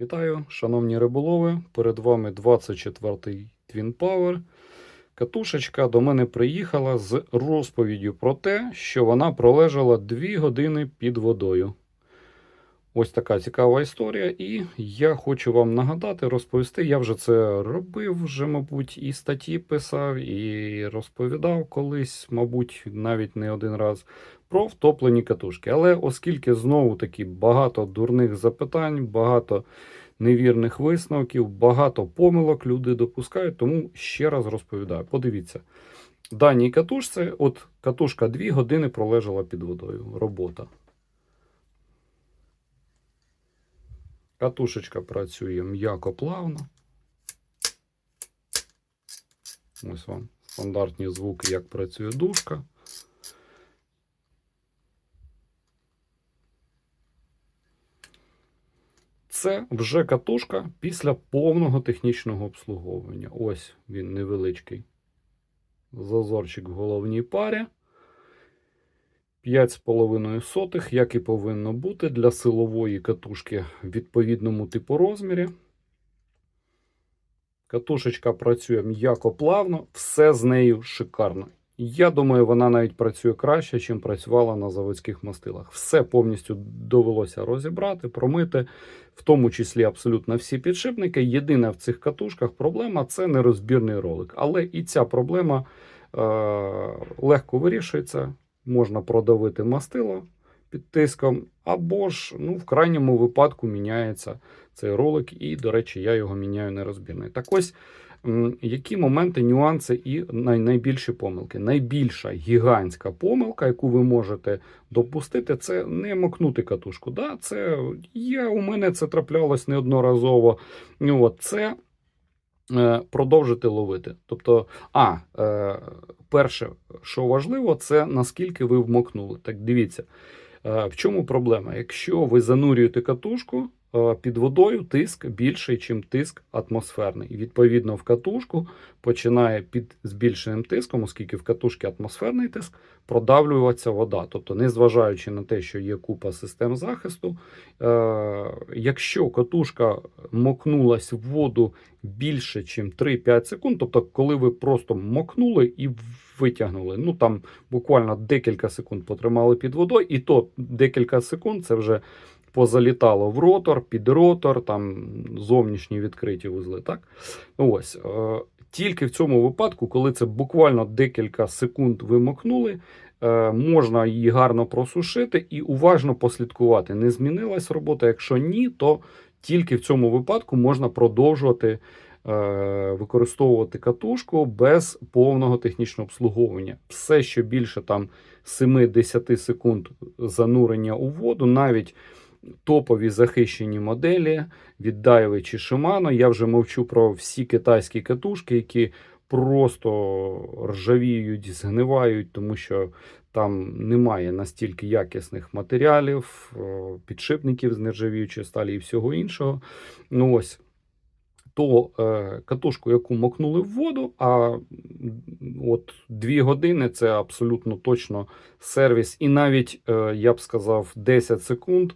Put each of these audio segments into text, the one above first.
Вітаю, шановні риболови. Перед вами 24-й Twin Power. Катушечка до мене приїхала з розповіддю про те, що вона пролежала 2 години під водою. Ось така цікава історія, і я хочу вам нагадати, розповісти. Я вже це робив, вже, мабуть, і статті писав, і розповідав колись, мабуть, навіть не один раз про втоплені катушки. Але оскільки знову таки багато дурних запитань, багато невірних висновків, багато помилок люди допускають, тому ще раз розповідаю. Подивіться. Даній катушці, от катушка 2 години пролежала під водою. Робота. Катушечка працює м'яко плавно. Ось вам стандартні звуки, як працює дужка. Це вже катушка після повного технічного обслуговування. Ось він невеличкий зазорчик в головній парі. 5,5 сотих, як і повинно бути для силової катушки в відповідному типу розмірі. Катушечка працює м'яко плавно, все з нею шикарно. Я думаю, вона навіть працює краще, ніж працювала на заводських мастилах. Все повністю довелося розібрати, промити, в тому числі абсолютно всі підшипники. Єдина в цих катушках проблема це нерозбірний ролик. Але і ця проблема е- легко вирішується. Можна продавити мастило під тиском, або ж ну, в крайньому випадку міняється цей ролик, і, до речі, я його міняю нерозбірний. Так ось, які моменти, нюанси і най- найбільші помилки. Найбільша гігантська помилка, яку ви можете допустити, це не мокнути катушку. Да, це є, у мене це траплялось неодноразово. Ну, от, це е, продовжити ловити. Тобто, а, е, перше, що важливо, це наскільки ви вмокнули. Так дивіться, е, в чому проблема? Якщо ви занурюєте катушку під водою, тиск більший, ніж тиск атмосферний. Відповідно в катушку починає під збільшеним тиском, оскільки в катушці атмосферний тиск, продавлюватися вода. Тобто, незважаючи на те, що є купа систем захисту, е, якщо катушка мокнулась в воду більше, ніж 3-5 секунд, тобто, коли ви просто мокнули і витягнули, ну там буквально декілька секунд потримали під водою, і то декілька секунд це вже позалітало в ротор, під ротор, там зовнішні відкриті вузли. Так? Ось. Е, тільки в цьому випадку, коли це буквально декілька секунд ви мокнули, е, можна її гарно просушити і уважно послідкувати. Не змінилась робота. Якщо ні, то тільки в цьому випадку можна продовжувати е, використовувати катушку без повного технічного обслуговування. Все, що більше там 7-10 секунд занурення у воду, навіть топові захищені моделі від Daiwa чи Shimano. Я вже мовчу про всі китайські катушки, які просто ржавіють, згнивають, тому що там немає настільки якісних матеріалів, е, підшипників з нержавіючої сталі і всього іншого. Ну ось. То е, катушку, яку мокнули в воду, а от дві години це абсолютно точно сервіс. І навіть, е, я б сказав, 10 секунд,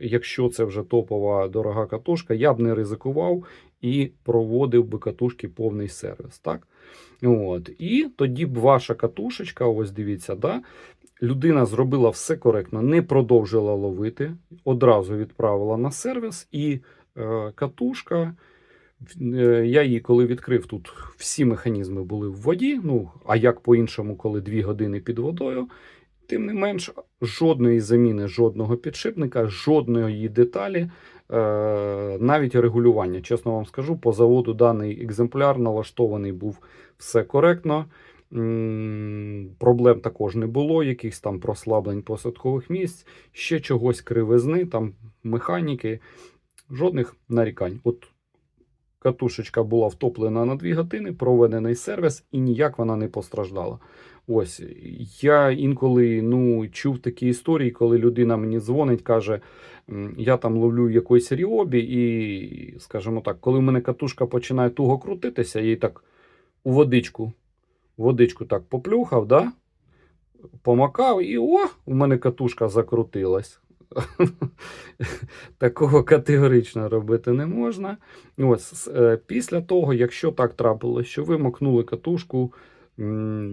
якщо це вже топова дорога катушка, я б не ризикував і проводив би катушки повний сервіс. Так? От. І тоді б ваша катушечка, ось дивіться, да, людина зробила все коректно, не продовжила ловити, одразу відправила на сервіс, і е, катушка. Е, Я її коли відкрив, тут всі механізми були в воді. Ну, а як по-іншому, коли 2 години під водою. Тим не менш, жодної заміни, жодного підшипника, жодної деталі, е, навіть регулювання. Чесно вам скажу, по заводу даний екземпляр налаштований був все коректно. Проблем також не було, якихось там прослаблень посадкових місць, ще чогось кривизни, там механіки, жодних нарікань. От катушечка була втоплена на 2 години, проведений сервіс, і ніяк вона не постраждала. Ось я інколи ну, чув такі історії, коли людина мені дзвонить, каже: я там ловлю якоїсь ріобі, і, скажімо так, коли в мене катушка починає туго крутитися, я її так у водичку, водичку так поплюхав, да? помакав, і о, у мене катушка закрутилась. такого категорично робити не можна. Ось, е, після того, якщо так трапилось, що ви макнули катушку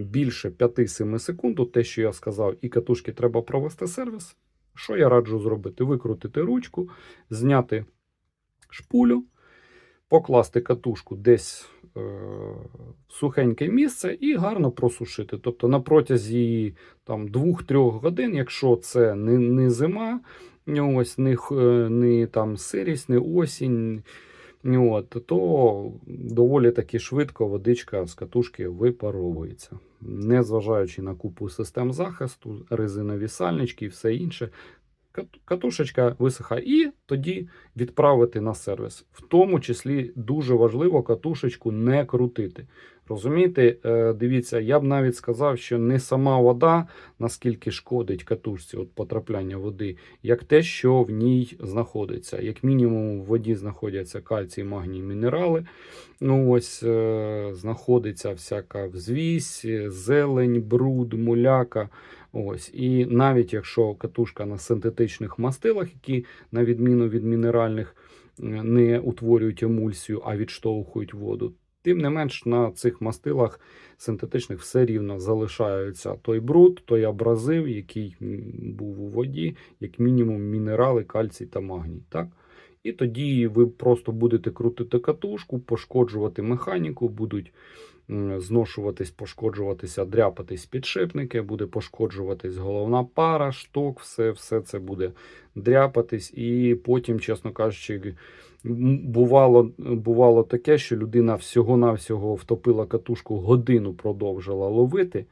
більше 5-7 секунд, те, що я сказав, і катушки треба провести сервіс, що я раджу зробити? Викрутити ручку, зняти шпулю, покласти катушку десь е, в сухеньке місце і гарно просушити. Тобто на протязі 2-3 годин, якщо це не, не зима, ось, не, е, не там, сирість, не осінь, от, то доволі таки швидко водичка з катушки випаровується. Незважаючи на купу систем захисту, резинові сальнички і все інше, кат- катушечка висихає і тоді відправити на сервіс. В тому числі дуже важливо катушечку не крутити. Розумієте, дивіться, я б навіть сказав, що не сама вода наскільки шкодить катушці от потрапляння води, як те, що в ній знаходиться. Як мінімум, в воді знаходяться кальцій, магній, мінерали. Ну ось е, знаходиться всяка взвісь, зелень, бруд, муляка. Ось і навіть якщо катушка на синтетичних мастилах, які на відміну від мінеральних е, не утворюють емульсію, а відштовхують воду. Тим не менш, на цих мастилах синтетичних все рівно залишаються той бруд, той абразив, який був у воді, як мінімум мінерали, кальцій та магній. Так? І тоді ви просто будете крутити катушку, пошкоджувати механіку, будуть зношуватись, пошкоджуватися, дряпатись підшипники, буде пошкоджуватись головна пара, шток, все, все це буде дряпатись. І потім, чесно кажучи, бувало, бувало таке, що людина всього-навсього втопила катушку, годину продовжила ловити.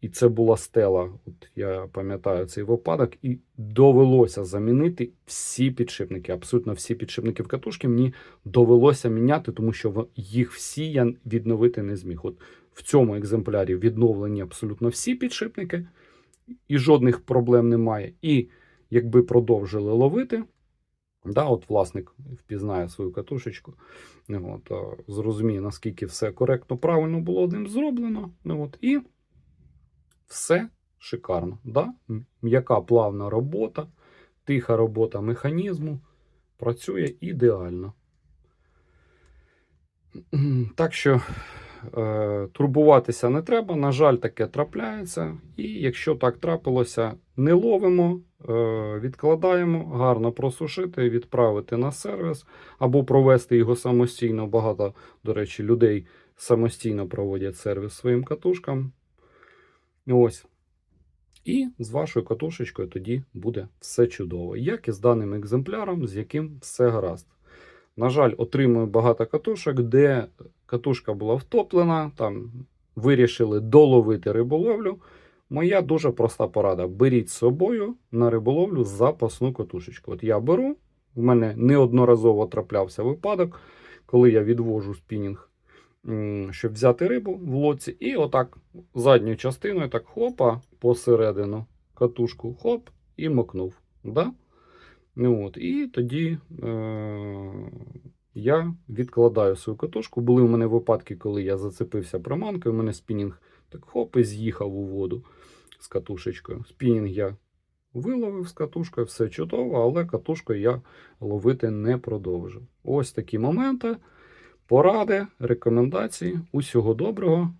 І це була стела. От я пам'ятаю цей випадок, і довелося замінити всі підшипники. Абсолютно всі підшипники в катушки мені довелося міняти, тому що їх всі я відновити не зміг. От в цьому екземплярі відновлені абсолютно всі підшипники, і жодних проблем немає. І якби продовжили ловити, да, от власник впізнає свою катушечку, от, зрозуміє, наскільки все коректно, правильно було ним зроблено. Ну, от, і все шикарно. Да? М'яка плавна робота, тиха робота механізму працює ідеально. Так що е, турбуватися не треба. На жаль, таке трапляється. І якщо так трапилося, не ловимо, е, відкладаємо, гарно просушити, відправити на сервіс або провести його самостійно. Багато, до речі, людей самостійно проводять сервіс своїм катушкам. Ось. І з вашою катушечкою тоді буде все чудово. Як і з даним екземпляром, з яким все гаразд. На жаль, отримую багато катушок, де катушка була втоплена, там вирішили доловити риболовлю. Моя дуже проста порада: беріть з собою на риболовлю запасну катушечку. От я беру, в мене неодноразово траплявся випадок, коли я відвожу спінінг, щоб взяти рибу в лодці, і отак задньою частиною, так хопа, посередину катушку, хоп, і мокнув. Да? Ну, от, і тоді е- я відкладаю свою катушку. Були в мене випадки, коли я зацепився приманкою, у мене спінінг так хоп і з'їхав у воду з катушечкою. Спінінг я виловив з катушкою, все чудово, але катушкою я ловити не продовжив. Ось такі моменти, поради, рекомендації. Усього доброго.